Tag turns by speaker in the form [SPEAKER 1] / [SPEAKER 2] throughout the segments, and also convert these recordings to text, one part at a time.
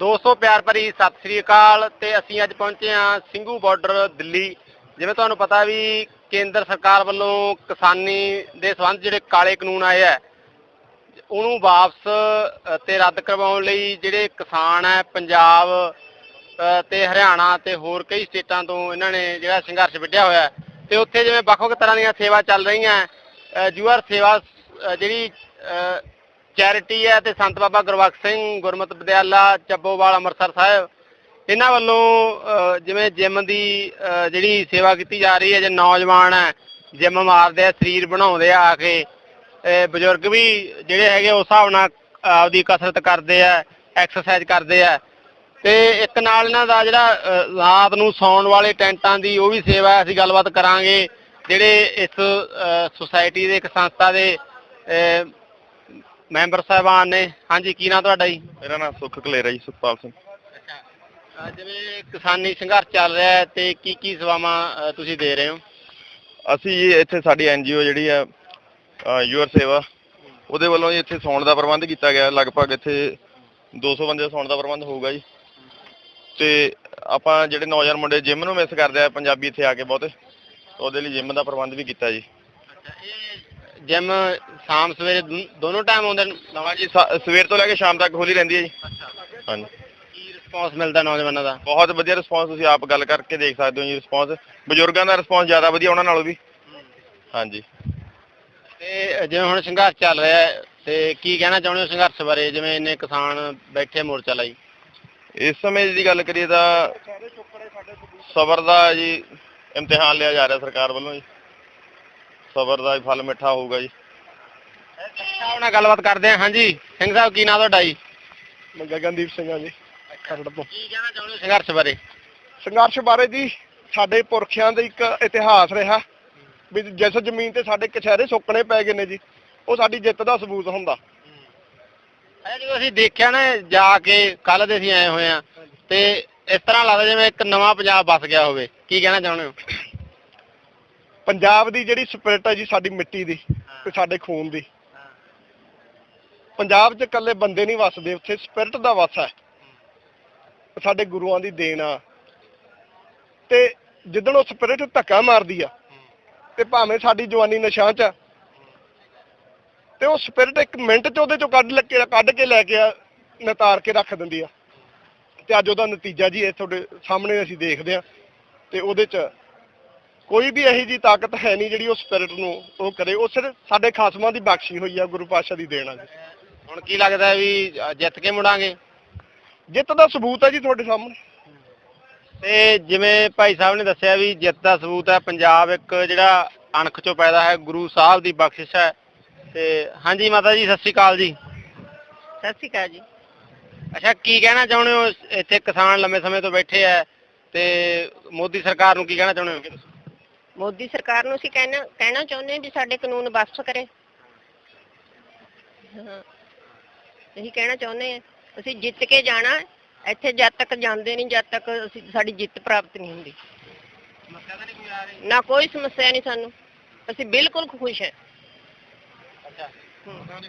[SPEAKER 1] ਦੋਸਤੋ ਪਿਆਰ ਭਰੀ ਸਤਿ ਸ੍ਰੀ ਅਕਾਲ ਤੇ ਅਸੀਂ ਅੱਜ ਪਹੁੰਚੇ ਹਾਂ ਸਿੰਘੂ ਬਾਰਡਰ ਦਿੱਲੀ ਜਿਵੇਂ ਤੁਹਾਨੂੰ ਪਤਾ ਵੀ ਕੇਂਦਰ ਸਰਕਾਰ ਵੱਲੋਂ ਕਿਸਾਨੀ ਦੇ ਸੰਬੰਧ ਜਿਹੜੇ ਕਾਲੇ ਕਾਨੂੰਨ ਆਏ ਆ ਉਹਨੂੰ ਵਾਪਸ ਅ, ਤੇ ਰੱਦ ਕਰਵਾਉਣ ਲਈ ਜਿਹੜੇ ਕਿਸਾਨ ਹੈ ਪੰਜਾਬ ਅ, ਤੇ ਹਰਿਆਣਾ ਤੇ ਹੋਰ ਕਈ ਸਟੇਟਾਂ ਤੋਂ ਇਹਨਾਂ ਨੇ ਜਿਹੜਾ ਸੰਘਰਸ਼ ਵਿੱਢਿਆ ਹੋਇਆ ਹੈ। ਤੇ ਉੱਥੇ ਜਿਵੇਂ ਵੱਖ-ਵੱਖ ਤਰ੍ਹਾਂ ਦੀਆਂ ਸੇਵਾ ਚੱਲ ਰਹੀਆਂ ਜੂਆਰ ਸੇਵਾ ਜਿਹੜੀ ਚੈਰਿਟੀ ਹੈ ਤੇ ਸੰਤ ਬਾਬਾ ਗੁਰਬਖਸ਼ ਸਿੰਘ ਗੁਰਮਤਿ ਵਿਦਿਆਲਾ ਚੱਬੋਵਾਲ ਅੰਮ੍ਰਿਤਸਰ ਸਾਹਿਬ। ਇਹਨਾਂ ਵੱਲੋਂ ਜਿਵੇਂ ਜਿਮ ਦੀ ਜਿਹੜੀ ਸੇਵਾ ਕੀਤੀ ਜਾ ਰਹੀ ਹੈ ਜੇ ਨੌਜਵਾਨ ਹੈ ਜਿਮ ਮਾਰਦੇ ਆ ਸਰੀਰ ਬਣਾਉਂਦੇ ਆ ਆ ਕੇ ਬਜ਼ੁਰਗ ਵੀ ਜਿਹੜੇ ਹੈਗੇ ਉਸ ਹਿਸਾਬ ਨਾਲ ਆਪਦੀ ਕਸਰਤ ਕਰਦੇ ਆ ਐਕਸਰਸਾਈਜ਼ ਕਰਦੇ ਆ। ਤੇ ਇੱਕ ਨਾਲ ਇਹਨਾਂ ਦਾ ਜਿਹੜਾ ਰਾਤ ਨੂੰ ਸੌਣ ਵਾਲੇ ਟੈਂਟਾਂ ਦੀ ਉਹ ਵੀ ਸੇਵਾ ਅਸੀਂ ਗੱਲਬਾਤ ਕਰਾਂਗੇ ਜਿਹੜੇ ਇਸ ਸੁਸਾਇਟੀ ਦੇ ਇੱਕ ਸੰਸਥਾ ਦੇ ਅ, ਮੈਂਬਰ ਸਾਹਿਬਾਨ ਨੇ। ਹਾਂਜੀ ਕੀ ਨਾਂ ਤੁਹਾਡਾ ਜੀ?
[SPEAKER 2] ਮੇਰਾ ਨਾਮ ਸੁਖ ਕਲੇਰਾ ਜੀ ਸੁਖਪਾਲ ਸਿੰਘ।
[SPEAKER 1] ਅੱਛਾ। ਜਿਵੇਂ ਕਿਸਾਨੀ ਸੰਘਰਸ਼ ਚੱਲ ਰਿਹਾ ਹੈ ਤੇ ਕੀ ਕੀ ਸੇਵਾਵਾਂ ਤੁਸੀਂ ਦੇ ਰਹੇ ਹੋ?
[SPEAKER 2] ਅਸੀਂ ਜੀ ਇੱਥੇ ਸਾਡੀ ਐਨਜੀਓ ਜਿਹੜੀ ਆ ਯੂਅਰ ਸੇਵਾ ਉਹਦੇ ਵੱਲੋਂ ਜੀ ਇੱਥੇ ਸੌਣ ਦਾ ਪ੍ਰਬੰਧ ਕੀਤਾ ਗਿਆ। ਲਗਭਗ ਇੱਥੇ 200 ਬੰਦੇ ਸੌਣ ਦਾ ਪ੍ਰਬੰਧ ਹੋਊਗਾ ਜੀ। ਤੇ ਆਪਾਂ ਜਿਹੜੇ ਨੌਜਵਾਨ ਮੁੰਡੇ ਜਿਮ ਨੂੰ ਮਿਸ ਕਰਦੇ ਆ ਪੰਜਾਬੀ ਇੱਥੇ ਆ ਕੇ ਬਹੁਤੇ ਉਹਦੇ ਲਈ ਜਿਮ ਦਾ ਪ੍ਰਬੰਧ ਵੀ ਕੀਤਾ ਜੀ।
[SPEAKER 1] ਅੱਛਾ ਇਹ ਜਿਮ ਸ਼ਾਮ ਸਵੇਰੇ ਦੋਨੋਂ ਟਾਈਮ ਆਉਂਦੇ ਨੇ
[SPEAKER 2] ਹਾਂਜੀ ਸ- ਸਵੇਰ ਤੋਂ ਲੈ ਕੇ ਸ਼ਾਮ ਤੱਕ ਖੋਲੀ ਰਹਿੰਦੀ ਹੈ ਜੀ। ਹਾਂਜੀ।
[SPEAKER 1] ਕੀ ਰਿਸਪੌਂਸ ਮਿਲਦਾ ਨੌਜਵਾਨਾਂ ਦਾ?
[SPEAKER 2] ਬਹੁਤ ਵਧੀਆ ਰਿਸਪੌਂਸ ਤੁਸੀਂ ਆਪ ਗੱਲ ਕਰਕੇ ਦੇਖ ਸਕਦੇ ਹੋ ਜੀ ਰਿਸਪੌਂਸ ਬਜ਼ੁਰਗਾਂ ਦਾ ਰਿਸਪੌਂਸ ਜ਼ਿਆਦਾ ਵਧੀਆ ਉਹਨਾਂ ਨਾਲੋਂ ਵੀ। ਹਾਂਜੀ।
[SPEAKER 1] ਤੇ ਜਿਵੇਂ ਹੁਣ ਸੰਘਰਸ਼ ਚੱਲ ਰਿਹਾ ਹੈ ਤੇ ਕੀ ਕਹਿਣਾ ਚਾਹੁੰਦੇ ਹੋ ਸੰਘਰਸ਼ ਬਾਰੇ? ਜਿਵੇਂ ਇੰਨੇ ਕਿਸਾਨ ਬੈਠੇ ਮੋਰਚਾ ਲਈ।
[SPEAKER 2] ਇਸ ਸਮੇਂ ਦੀ ਗੱਲ ਕਰੀਏ ਤਾਂ ਸਬਰ ਦਾ ਜੀ ਇਮਤਿਹਾਨ ਲਿਆ ਜਾ ਰਿਹਾ ਸਰਕਾਰ ਵੱਲੋਂ ਜੀ। ਸਬਰ ਦਾ ਫਲ ਮਿੱਠਾ ਹੋਊਗਾ ਜੀ।
[SPEAKER 1] ਸਾਹਿਬ ਨਾਲ ਗੱਲਬਾਤ ਕਰਦੇ ਹਾਂ ਹਾਂਜੀ। ਸਿੰਘ ਸਾਹਿਬ ਕੀ ਨਾਂ ਤੁਹਾਡਾ ਜੀ?
[SPEAKER 3] ਮੈਂ ਗਗਨਦੀਪ ਸਿੰਘ ਆ ਜੀ ਖਰੜ ਤੋਂ।
[SPEAKER 1] ਕੀ ਕਹਿਣਾ ਚਾਹੁੰਦੇ ਹੋ ਸੰਘਰਸ਼ ਬਾਰੇ?
[SPEAKER 3] ਸੰਘਰਸ਼ ਬਾਰੇ ਜੀ ਸਾਡੇ ਪੁਰਖਿਆਂ ਦਾ ਇੱਕ ਇਤਿਹਾਸ ਰਿਹਾ। ਵੀ ਜਿਸ ਜ਼ਮੀਨ ਤੇ ਸਾਡੇ ਕਛਹਿਰੇ ਸੁੱਕਣੇ ਪੈ ਗਏ ਨੇ ਜੀ ਉਹ ਸਾਡੀ ਜਿੱਤ ਦਾ ਸਬੂਤ ਹੁੰਦਾ।
[SPEAKER 1] ਅਜੇ ਜਦੋਂ ਅਸੀਂ ਦੇਖਿਆ ਨਾ ਜਾ ਕੇ ਕੱਲ ਦੇ ਅਸੀਂ ਆਏ ਹੋਏ ਆ ਤੇ ਇਸ ਤਰ੍ਹਾਂ ਲੱਗਦਾ ਜਿਵੇਂ ਇੱਕ ਨਵਾਂ ਪੰਜਾਬ ਵਸ ਗਿਆ ਹੋਵੇ। ਕੀ ਕਹਿਣਾ ਚਾਹੁੰਦੇ ਹੋ?
[SPEAKER 3] ਪੰਜਾਬ ਦੀ ਜਿਹੜੀ ਸਪਿਰਿਟ ਹੈ ਜੀ ਸਾਡੀ ਮਿੱਟੀ ਦੀ ਤੇ ਸਾਡੇ ਖੂਨ ਦੀ। ਪੰਜਾਬ 'ਚ ਇਕੱਲੇ ਬੰਦੇ ਨਹੀਂ ਵਸਦੇ ਉੱਥੇ ਸਪਿਰਿਟ ਦਾ ਵਸ ਹੈ ਸਾਡੇ ਗੁਰੂਆਂ ਦੀ ਦੇਣ ਆ। ਤੇ ਜਿੱਦਣ ਉਹ ਸਪਿਰਿਟ ਧੱਕਾ ਮਾਰਦੀ ਆ ਤੇ ਭਾਵੇਂ ਸਾਡੀ ਜਵਾਨੀ ਨਸ਼ਾਂ 'ਚ ਆ, ਤੇ ਉਹ ਸਪਿਰਿਟ ਇੱਕ ਮਿੰਟ 'ਚ ਉਹਦੇ ਚੋਂ ਕੱਢ ਲੈ ਕੇ ਕੱਢ ਕੇ ਲੈ ਕੇ ਆ, ਨਤਾਰ ਕੇ ਰੱਖ ਦਿੰਦੀ ਆ। ਤੇ ਅੱਜ ਉਹਦਾ ਨਤੀਜਾ ਜੀ ਇਹ ਤੁਹਾਡੇ ਸਾਹਮਣੇ ਅਸੀਂ ਦੇਖਦੇ ਆ ਤੇ ਉਹਦੇ 'ਚ ਕੋਈ ਵੀ ਇਹੋ ਜੀ ਤਾਕਤ ਹੈ ਨਹੀਂ ਜਿਹੜੀ ਉਹ ਸਪਿਰਿਟ ਨੂੰ ਉਹ ਕਰੇ। ਉਹ ਸਿਰਫ ਸਾਡੇ ਖਾਸਮਾਂ ਦੀ ਬਖਸ਼ੀ ਹੋਈ ਆ ਗੁਰੂ ਪਾਤਸ਼ਾਹ ਦੀ ਦੇਣ ਆ ਜੀ।
[SPEAKER 1] ਹੁਣ ਕੀ ਲੱਗਦਾ ਵੀ ਅ, ਜਿੱਤ ਕੇ ਮੁੜਾਂਗੇ?
[SPEAKER 3] ਜਿੱਤ ਦਾ ਸਬੂਤ ਹੈ ਜੀ ਤੁਹਾਡੇ ਸਾਹਮਣੇ।
[SPEAKER 1] ਤੇ ਜਿਵੇਂ ਭਾਈ ਸਾਹਿਬ ਨੇ ਦੱਸਿਆ ਵੀ ਜਿੱਤ ਦਾ ਸਬੂਤ ਹੈ ਪੰਜਾਬ ਇੱਕ ਜਿਹੜਾ ਅਣਖ ਚੋਂ ਪੈਦਾ ਹੈ ਗੁਰੂ ਸਾਹਿਬ ਦੀ ਬਖਸ਼ਿਸ਼ ਹੈ। ਤੇ ਹਾਂਜੀ ਮਾਤਾ ਜੀ ਸਤਿ ਸ਼੍ਰੀ ਅਕਾਲ ਜੀ।
[SPEAKER 4] ਸਤਿ ਸ਼੍ਰੀ ਅਕਾਲ ਜੀ।
[SPEAKER 1] ਅੱਛਾ ਕੀ ਕਹਿਣਾ ਚਾਹੁੰਦੇ ਹੋ? ਇੱਥੇ ਕਿਸਾਨ ਲੰਮੇ ਸਮੇਂ ਤੋਂ ਬੈਠੇ ਆ ਤੇ ਮੋਦੀ ਸਰਕਾਰ ਨੂੰ ਕੀ ਕਹਿਣਾ ਚਾਹੁੰਦੇ ਹੋ?
[SPEAKER 4] ਮੋਦੀ ਸਰਕਾਰ ਨੂੰ ਅਸੀਂ ਕਹਿਣਾ ਕਹਿਣਾ ਚਾਹੁੰਦੇ ਹਾਂ ਵੀ ਸਾਡੇ ਕਾਨੂੰਨ ਵਾਪਸ ਕਰੇ। ਹਾਂ। ਅਸੀਂ ਕਹਿਣਾ ਚਾਹੁੰਦੇ ਹਾਂ, ਅਸੀਂ ਜਿੱਤ ਕੇ ਜਾਣਾ, ਇੱਥੇ ਜਦ ਤੱਕ ਜਾਂਦੇ ਨਹੀਂ, ਜਦ ਤੱਕ ਅਸੀਂ, ਸਾਡੀ ਜਿੱਤ ਪ੍ਰਾਪਤ ਨਹੀਂ ਹੁੰਦੀ। ਨਾ ਕੋਈ ਸਮੱਸਿਆ ਨਹੀਂ ਸਾਨੂੰ। ਅਸੀਂ ਬਿਲਕੁਲ ਖੁਸ਼ ਹਾਂ।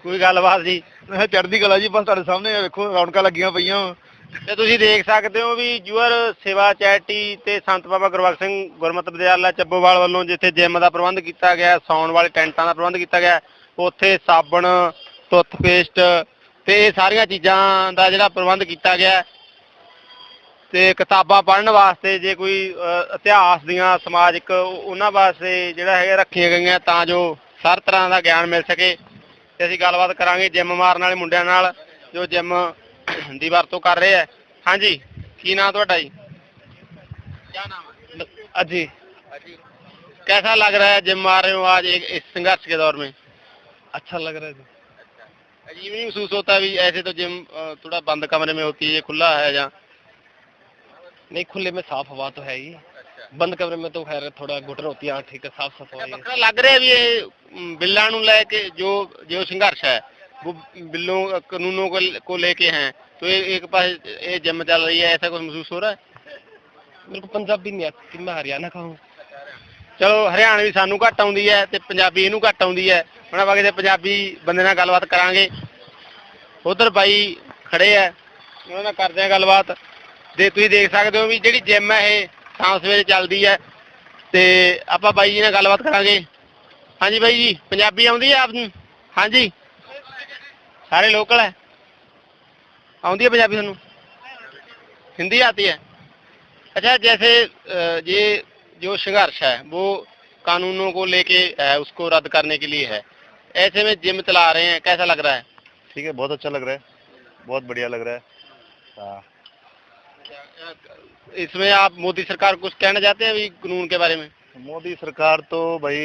[SPEAKER 1] ਕੋਈ ਗੱਲਬਾਤ ਜੀ
[SPEAKER 3] ਮੈਂ ਚੜ੍ਹਦੀ ਕਲਾ ਜੀ, ਬਸ ਤੁਹਾਡੇ ਸਾਹਮਣੇ ਵੇਖੋ, ਰੌਣਕਾਂ ਲੱਗੀਆਂ ਪਈਆਂ।
[SPEAKER 1] ਤੇ ਤੁਸੀਂ ਦੇਖ ਸਕਦੇ ਹੋ ਵੀ ਜੂਅਰ ਸੇਵਾ ਚੈਰਿਟੀ ਤੇ ਸੰਤ ਬਾਬਾ ਗੁਰਬਖਸ਼ ਸਿੰਘ ਗੁਰਮਤਿ ਵਿਦਿਆਲਾ ਚੱਬੋਵਾਲ ਵੱਲੋਂ ਜਿੱਥੇ ਜਿਮ ਦਾ ਪ੍ਰਬੰਧ ਕੀਤਾ ਗਿਆ, ਸੌਣ ਵਾਲੇ ਟੈਂਟਾਂ ਦਾ ਪ੍ਰਬੰਧ ਕੀਤਾ ਗਿਆ, ਉੱਥੇ ਸਾਬਣ ਟੁੱਥਪੇਸਟ ਤੇ ਇਹ ਸਾਰੀਆਂ ਚੀਜ਼ਾਂ ਦਾ ਜਿਹੜਾ ਪ੍ਰਬੰਧ ਕੀਤਾ ਗਿਆ। ਤੇ ਕਿਤਾਬਾਂ ਪੜ੍ਹਨ ਵਾਸਤੇ ਜੇ ਕੋਈ ਇਤਿਹਾਸ ਦੀਆਂ ਸਮਾਜਿਕ ਉਹਨਾਂ ਵਾਸਤੇ ਜਿਹੜਾ ਹੈਗਾ ਰੱਖੀਆਂ ਗਈਆਂ ਤਾਂ ਜੋ ਹਰ ਤਰ੍ਹਾਂ ਦਾ ਗਿਆਨ ਮਿਲ ਸਕੇ। ਤੇ ਅਸੀਂ ਗੱਲਬਾਤ ਕਰਾਂਗੇ ਜਿਮ ਮਾਰਨ ਵਾਲੇ ਮੁੰਡਿਆਂ ਨਾਲ, ਜੋ ਜਿਮ ਦੀ ਵਰਤੋਂ ਕਰ ਰਹੇ ਹੈ ਹਾਂਜੀ ਕੀ ਨਾਮ ਤੁਹਾਡਾ ਜੀ ਕੀ ਨਾਮ है
[SPEAKER 3] अजी
[SPEAKER 1] कैसा लग रहा है जिम मार रहे हो आज एक इस संघर्ष के दौर में
[SPEAKER 3] अच्छा लग रहा है जी
[SPEAKER 1] अजीब नहीं महसूस होता भी ऐसे तो जिम अ, थोड़ा बंद कमरे में होती है ये खुला है जहाँ
[SPEAKER 3] नहीं खुले में साफ हवा तो है ही बंद कमरे में तो खैर थोड़ा घुटन होती है हाँ, ठीक है साफ सफाई है
[SPEAKER 1] ਵੱਖਰਾ ਲੱਗ ਰਿਹਾ ਵੀ ਇਹ ਅਮ, ਬਿੱਲਾਂ ਨੂੰ ਲੈ ਕੇ जो जो संघर्ष है वो बिल्लों कानूनों को को लेके हैं तो ये एक पास ये जिम चल रही है ऐसा कुछ महसूस हो रहा है
[SPEAKER 3] मेरे को पंजाबी नहीं आती मैं हरियाणा का हूँ
[SPEAKER 1] ਚਲੋ ਹਰਿਆਣਵੀ ਸਾਨੂੰ ਘੱਟ ਆਉਂਦੀ ਹੈ ਤੇ ਪੰਜਾਬੀ ਇਹਨੂੰ ਘੱਟ ਆਉਂਦੀ ਹੈ ਹੁਣ ਆਪਾਂ ਕਿਤੇ ਪੰਜਾਬੀ ਬੰਦੇ ਨਾਲ ਗੱਲਬਾਤ ਕਰਾਂਗੇ ਉਧਰ ਬਾਈ ਖੜੇ ਆ ਉਹਨਾਂ ਨਾਲ ਕਰਦੇ ਆ ਗੱਲਬਾਤ ਤੇ ਤੁਸੀਂ ਦੇਖ ਸਕਦੇ ਹੋ ਵੀ ਜਿਹੜੀ ਜਿਮ ਹੈ ਇਹ ਸ਼ਾਮ ਸਵੇਰੇ ਚੱਲਦੀ ਹੈ ਤੇ ਆਪਾਂ ਬਾਈ ਜੀ ਨਾਲ ਗੱਲਬਾਤ ਕਰਾਂਗੇ ਹਾਂਜੀ ਬਾਈ ਜੀ ਪੰਜਾਬੀ ਆਉਂਦੀ ਹੈ ਆਪ ਨੂੰ ਹਾਂਜੀ ਸਾਰੇ ਲੋਕਲ ਹੈ ਆਉਂਦੀ है पंजाबी ਤੁਹਾਨੂੰ हिंदी आती है अच्छा जैसे अ, ये जो संघर्ष है वो कानूनों को लेके है उसको रद्द करने के लिए है ऐसे में जिम चला रहे हैं कैसा लग रहा है
[SPEAKER 5] ठीक है बहुत अच्छा लग रहा है बहुत बढ़िया लग रहा है हाँ
[SPEAKER 1] इसमें आप मोदी सरकार को कुछ कहना चाहते हैं अभी कानून के बारे में
[SPEAKER 5] मोदी सरकार तो भाई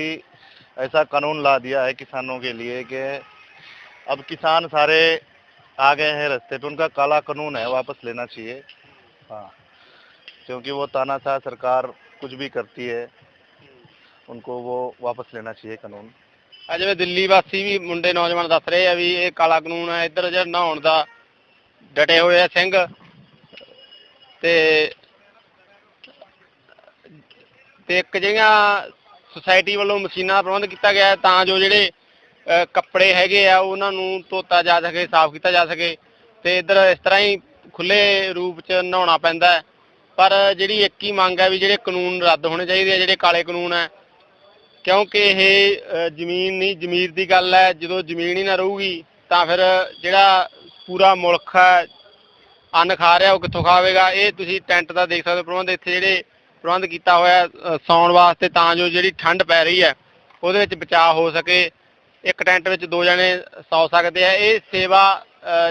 [SPEAKER 5] ऐसा कानून ला दिया है किसानों के लिए कि अब किसान सारे आ गए हैं रास्ते पे उनका काला कानून है वापस लेना चाहिए हाँ क्योंकि वो तानाशाह सरकार कुछ भी करती है उनको वो वापस लेना चाहिए कानून
[SPEAKER 1] ਆ ਜਿਵੇਂ ਦਿੱਲੀ ਵਾਸੀ ਵੀ ਮੁੰਡੇ ਨੌਜਵਾਨ ਦੱਸ ਰਹੇ ਆ ਵੀ ਇਹ ਕਾਲਾ ਕਾਨੂੰਨ ਹੈ ਇੱਧਰ ਜਿਹੜਾ ਨਹਾਉਣ ਦਾ ਡਟੇ ਹੋਏ ਆ ਸਿੰਘ ਤੇ ਤੇ ਇੱਕ ਜਿਹੜੀਆਂ ਸੁਸਾਇਟੀ ਵੱਲੋਂ ਮਸ਼ੀਨਾਂ ਦਾ ਪ੍ਰਬੰਧ ਕੀਤਾ ਗਿਆ ਹੈ ਤਾਂ ਜੋ ਜਿਹੜੇ ਅ, ਕੱਪੜੇ ਹੈਗੇ ਆ ਉਹਨਾਂ ਨੂੰ ਧੋਤਾ ਜਾ ਸਕੇ ਸਾਫ਼ ਕੀਤਾ ਜਾ ਸਕੇ ਤੇ ਇੱਧਰ ਇਸ ਤਰ੍ਹਾਂ ਹੀ ਖੁੱਲੇ ਰੂਪ 'ਚ ਨਹਾਉਣਾ ਪੈਂਦਾ ਪਰ ਜਿਹੜੀ ਇੱਕ ਹੀ ਮੰਗ ਹੈ ਵੀ ਜਿਹੜੇ ਕਾਨੂੰਨ ਰੱਦ ਹੋਣੇ ਚਾਹੀਦੇ ਆ ਜਿਹੜੇ ਕਾਲੇ ਕਾਨੂੰਨ ਹੈ ਕਿਉਂਕਿ ਇਹ ਜ਼ਮੀਨ ਨਹੀਂ ਜ਼ਮੀਰ ਦੀ ਗੱਲ ਹੈ ਜਦੋਂ ਜ਼ਮੀਨ ਹੀ ਨਾ ਰਹੂਗੀ ਤਾਂ ਫਿਰ ਜਿਹੜਾ ਪੂਰਾ ਮੁਲਕ ਹੈ ਅੰਨ ਖਾ ਰਿਹਾ ਉਹ ਕਿੱਥੋਂ ਖਾਵੇਗਾ? ਇਹ ਤੁਸੀਂ ਟੈਂਟ ਦਾ ਦੇਖ ਸਕਦੇ ਹੋ ਪ੍ਰਬੰਧ ਇੱਥੇ ਜਿਹੜੇ ਪ੍ਰਬੰਧ ਕੀਤਾ ਹੋਇਆ ਹੈ, ਸੌਣ ਵਾਸਤੇ ਤਾਂ ਜੋ ਜਿਹੜੀ ਠੰਡ ਪੈ ਰਹੀ ਹੈ ਉਹਦੇ ਵਿੱਚ ਬਚਾਅ ਹੋ ਸਕੇ। ਇੱਕ ਟੈਂਟ ਵਿੱਚ ਦੋ ਜਣੇ ਸੌ ਸਕਦੇ ਆ। ਇਹ ਸੇਵਾ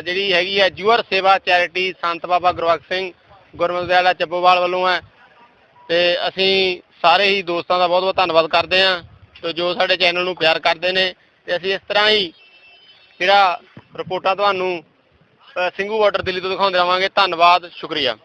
[SPEAKER 1] ਜਿਹੜੀ ਹੈਗੀ ਹੈ ਜੂਅਰ ਸੇਵਾ ਚੈਰਿਟੀ ਸੰਤ ਬਾਬਾ ਗੁਰਬਖਸ਼ ਸਿੰਘ ਗੁਰਮਤਿ ਵਿਦਿਆਲਾ ਚੱਬੋਵਾਲ ਵੱਲੋਂ ਹੈ ਤੇ ਅਸੀਂ ਸਾਰੇ ਹੀ ਦੋਸਤਾਂ ਦਾ ਬਹੁਤ ਬਹੁਤ ਧੰਨਵਾਦ ਕਰਦੇ ਹਾਂ ਤੇ ਜੋ ਸਾਡੇ ਚੈਨਲ ਨੂੰ ਪਿਆਰ ਕਰਦੇ ਨੇ ਤੇ ਅਸੀਂ ਇਸ ਤਰ੍ਹਾਂ ਹੀ ਜਿਹੜਾ ਰਿਪੋਰਟਾਂ ਤੁਹਾਨੂੰ ਸਿੰਘੂ ਬਾਰਡਰ ਦਿੱਲੀ ਤੋਂ ਦਿਖਾਉਂਦੇ ਰਵਾਂਗੇ। ਧੰਨਵਾਦ, ਸ਼ੁਕਰੀਆ।